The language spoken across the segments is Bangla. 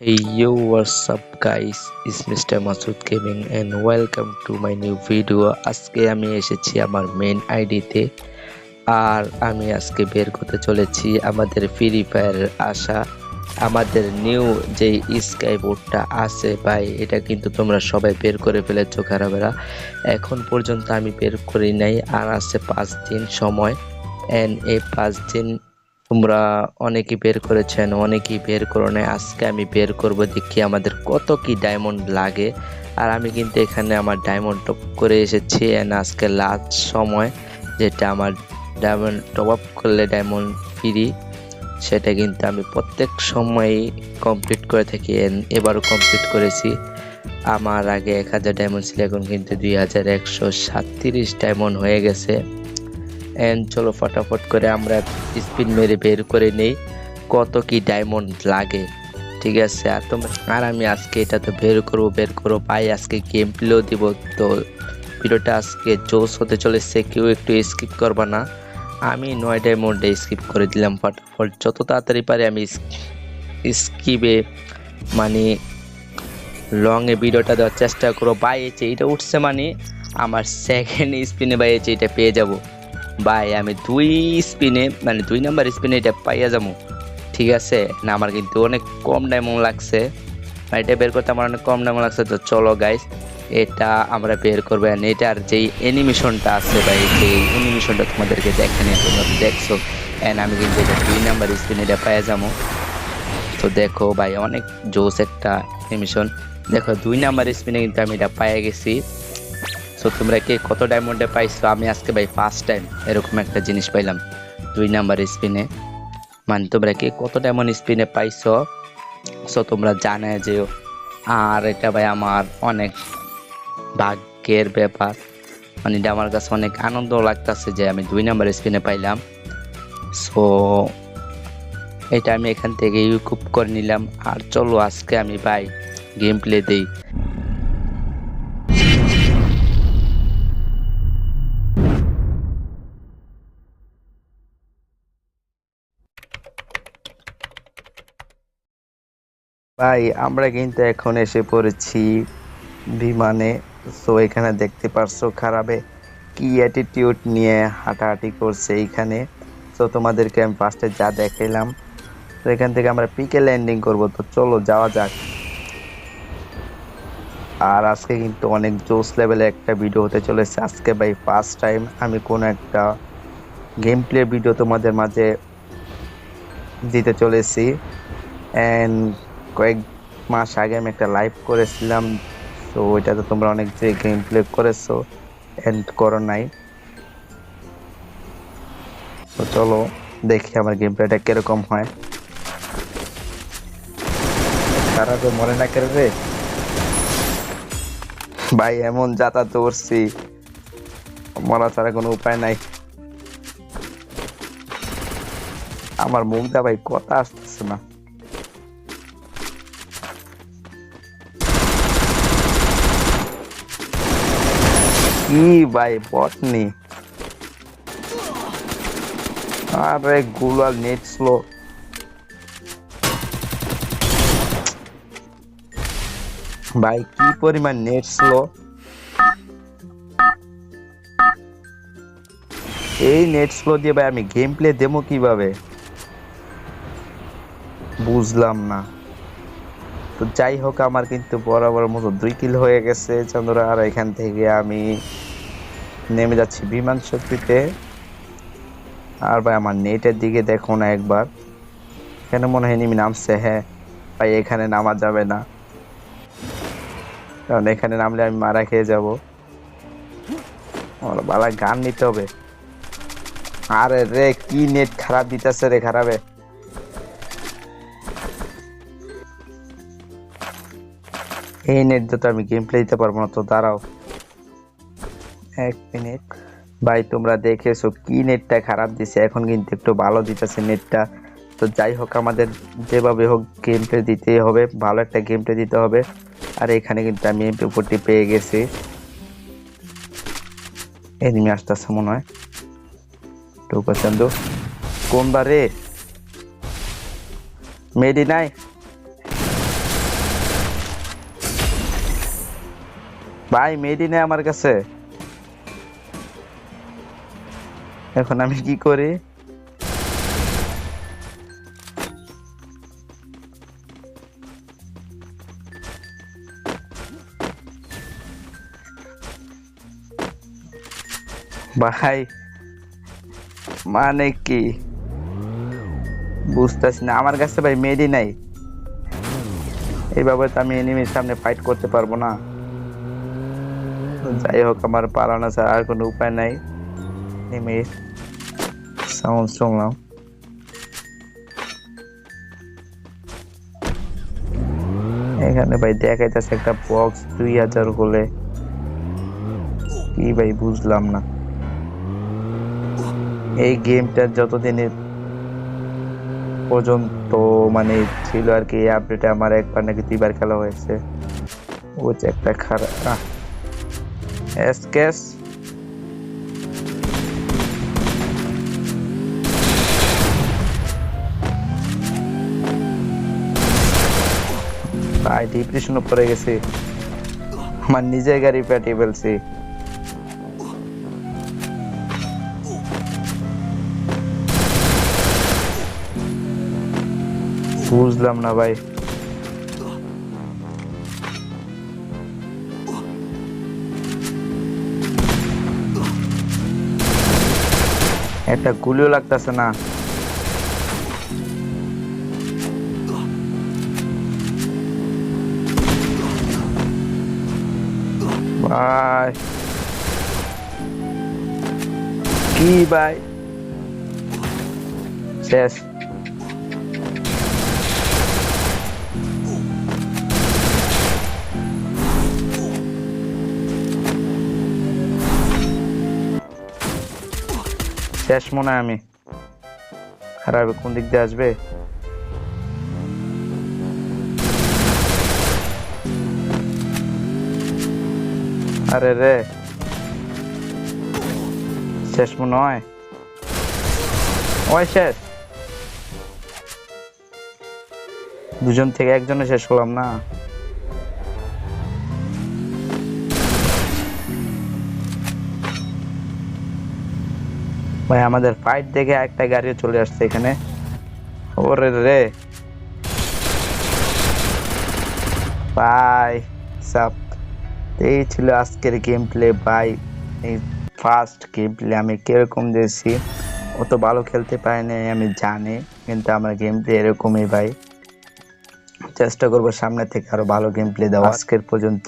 Hey yo, what's up guys? It's Mr. Masood Gaming and welcome to my new video. আজকে আমি এসেছি আমার মেন আইডিতে আর আমি আজকে বের করতে চলেছি আমাদের ফ্রি ফায়ারের আশা আমাদের নিউ যে স্কাই বোর্ডটা আছে ভাই এটা কিন্তু তোমরা সবাই বের করে ফেলেছো খারাপেরা এখন পর্যন্ত আমি বের করি নাই আর আছে পাঁচ দিন সময় এন্ড এই পাঁচ দিন তোমরা অনেকেই বের করেছেন, অনেকেই বের করো নাই। আজকে আমি বের করব দেখি আমাদের কত কি ডায়মন্ড লাগে। আর আমি কিন্তু এখানে আমার ডায়মন্ড টপ করে এসেছি। এন্ড আজকে লাস্ট সময় যেটা আমার ডায়মন্ড টপ আপ করলে ডায়মন্ড ফ্রি সেটা কিন্তু আমি প্রত্যেক সময়ই কমপ্লিট করে থাকি। এবারও কমপ্লিট করেছি। আমার আগে এক হাজার ডায়মন্ড ছিল, এখন কিন্তু দুই হাজার একশো সাতত্রিশ ডায়মন্ড হয়ে গেছে। এন্ড চলো ফটাফট করে আমরা স্পিন মেরে বের করে নেই। কত কি ডায়মন্ড লাগে, ঠিক আছে? আর তোমরা আর আমি আজকে এটা তো বের করব বের করব। পাই আজকে গেম প্লেও দিব তো ভিডিওটা আজকে জোস হতে চলেছে, কেউ একটু স্কিপ করবা না। আমি নয় ডায়মন্ডে স্কিপ করে দিলাম ফটাফট। যত তাড়াতাড়ি পারি আমি স্কিপে মানে লংয়ে ভিডিওটা দেওয়ার চেষ্টা করো বাইয়েছে এটা উঠছে মানে আমার সেকেন্ড স্পিনে বাইয়েছে এটা পেয়ে যাব। ভাই, আমি দুই স্পিনে মানে দুই নাম্বার স্পিনে এটা পাইয়া যাব। ঠিক আছে? না, আমার কিন্তু অনেক কম ডায়মন্ড লাগছে। মানে এটা বের করতে আমার অনেক কম ডায়মন্ড লাগছে, তো চলো গাইস এটা আমরা বের করব। এটার যেই অ্যানিমেশনটা আছে ভাই সেই অ্যানিমেশনটা তোমাদেরকে দেখেনি তোমরা দেখছ। অ্যান্ড আমি কিন্তু এটা দুই নাম্বার স্পিনে এটা পাইয়া যাব। তো দেখো ভাই, অনেক জোস একটা অ্যানিমেশন দেখো, দুই নাম্বার স্পিনে কিন্তু আমি এটা পাইয়া গেছি। সো তোমরা কে কত ডায়মন্ডে পাইছো? আমি আজকে ভাই ফার্স্ট টাইম এরকম একটা জিনিস পাইলাম। দুই নাম্বার স্পিনে মানে তোমরা কে কত ডায়মন্ড স্পিনে পাইছো? সো তোমরা জানায় যেও আর এটা ভাই আমার অনেক ভাগ্যের ব্যাপার। মানে এটা আমার কাছে অনেক আনন্দ লাগতেছে যে আমি দুই নাম্বার স্পিনে পাইলাম। সো এটা আমি এখান থেকে ইউকুপ করে নিলাম। আর চলো আজকে আমি ভাই গেম প্লে দিই। ভাই, আমরা কিন্তু এখন এসে পড়েছি বিমানে। সো এখানে দেখতে পারছ খারাপে কি অ্যাটিটিউড নিয়ে হাঁটাহাঁটি করছে এইখানে। তো তোমাদেরকে আমি ফার্স্টে যা দেখাইলাম। তো এখান থেকে আমরা পিকে ল্যান্ডিং করব। তো চলো, যাওয়া যাক। আর আজকে কিন্তু অনেক জোস লেভেলে একটা ভিডিও হতে চলেছে। আজকে ভাই ফার্স্ট টাইম আমি কোন একটা গেম প্লে ভিডিও তোমাদের মাঝে দিতে চলেছি। অ্যান্ড কয়েক মাস আগে আমি একটা লাইভ করেছিলাম, তো ওইটাতে তোমরা অনেক যে গেম প্লে করেছ এন্ড করো নাই। তো চলো দেখি আমার গেম প্লেটা কীরকম হয়। খারাপ মনে না করে রে? ভাই, এমন যাতায়াত করছি। মরা ছাড়া কোনো উপায় নাই। আমার মুখটা ভাই, কথা আসতেছে না। কি ভাই বটনি আরে গুলাল, নেট স্লো। ভাই, কি পরিমাণ নেট স্লো? এই নেট স্লো দিয়ে ভাই আমি গেম প্লে দেবো কীভাবে? বুঝলাম না। তো যাই হোক, আমার কিন্তু বরাবর মতো দুই কিল হয়ে গেছে চন্দ্র, আর এখান থেকে আমি নেমে যাচ্ছি বিমান শক্তিতে। আর ভাই, আমার নেটের দিকে দেখো না একবার। এখানে মনে হয় নিমি নামছে হ্যাঁ। ভাই, এখানে নামা যাবে না। কারণ এখানে নামলে আমি মারা খেয়ে যাব। বালা গান নিতে হবে। আরে রে, কি নেট খারাপ দিতেছে রে, খারাপে। এই নেট দিয়ে আমি গেম প্লে দিতে পারব না, তো দাঁড়াও। এক মিনিট ভাই, তোমরা দেখেছ কি নেটটা খারাপ দিছে? এখন কিন্তু একটু ভালো দিতেছে নেটটা তো যাই হোক, আমাদের যেভাবে হোক গেম প্লে দিতেই হবে, ভালো একটা গেম প্লে দিতে হবে। আর এখানে কিন্তু আমি এমপি ফোরটি পেয়ে গেছি। এনিমি আসতেছে মনে হয়। টু পার্সেন্ট কোন বারে মেডি নাই ভাই মেডি নেই আমার কাছে। এখন আমি কি করি? ভাই মানে কি? বুঝতেছি না, আমার কাছে ভাই মেডি নাই। এইভাবে তো আমি এনিমির সামনে ফাইট করতে পারব না। যাই হোক আমার পালানো ছাড়া আর কোনো উপায় নাই। এনিমির সাউন্ড শুনলাম এখানে ভাই দেখাইতেছে একটা বক্স দুই হাজার গোলে। কি ভাই বুঝলাম না। এই গেমটা যতদিনের পর্যন্ত মানে ছিল আর কি, এই আপডেটে আমার একবার নাকি দুইবার খেলা হয়েছে। ও যে একটা খারাপ এসকেস ভাই ডিপ্রেশনে পড়ে গেছে আমার নিজের গাড়ি পেটিয়ে ফেলছি বুঝলাম না ভাই একটা গুলিও লাগতেছে না ভাই কি ভাই শেষ শেষ মনে হয় আমি। খারাপ কোন দিক দিয়ে আসবে? আরে রে। শেষ মনে হয়। ওই শেষ। দুজন থেকে একজনে শেষ করলাম না। ভাই, আমাদের ফাইট দেখে একটা গাড়িও চলে আসছে এখানে। ওরে রে। ভাই সাপ এই ছিল আজকের গেম প্লে ভাই। এই ফার্স্ট গেম প্লে আমি কীরকম দিয়েছি অত ভালো খেলতে পারিনি আমি জানি, কিন্তু আমার গেম প্লে এরকমই, ভাই। চেষ্টা করব সামনে থেকে আরও ভালো গেম প্লে দেওয়া আজকের পর্যন্ত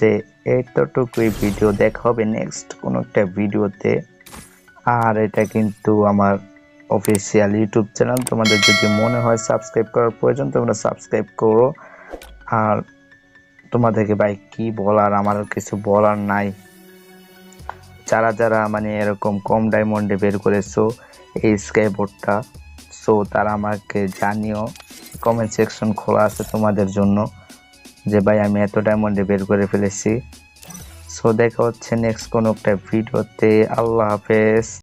এতটুকুই ভিডিও দেখা হবে নেক্সট কোনো একটা ভিডিওতে আর এটা কিন্তু আমার অফিসিয়াল ইউটিউব চ্যানেল তোমাদের যদি মনে হয় সাবস্ক্রাইব করার প্রয়োজন, তোমরা সাবস্ক্রাইব করো। আর তোমাদেরকে ভাই, কি বলার? আমার কিছু বলার নাই। যারা যারা মানে এরকম কম ডায়মন্ডে বের করেছ, এই স্কাই বোর্ডটা সো তারা আমাকে জানিও। কমেন্ট সেকশন খোলা আছে তোমাদের জন্য, যে ভাই, আমি এত ডায়মন্ডে বের করে ফেলেছি। সো দেখা হচ্ছে নেক্সট কোনো একটা ভিডিওতে আল্লাহ হাফেজ।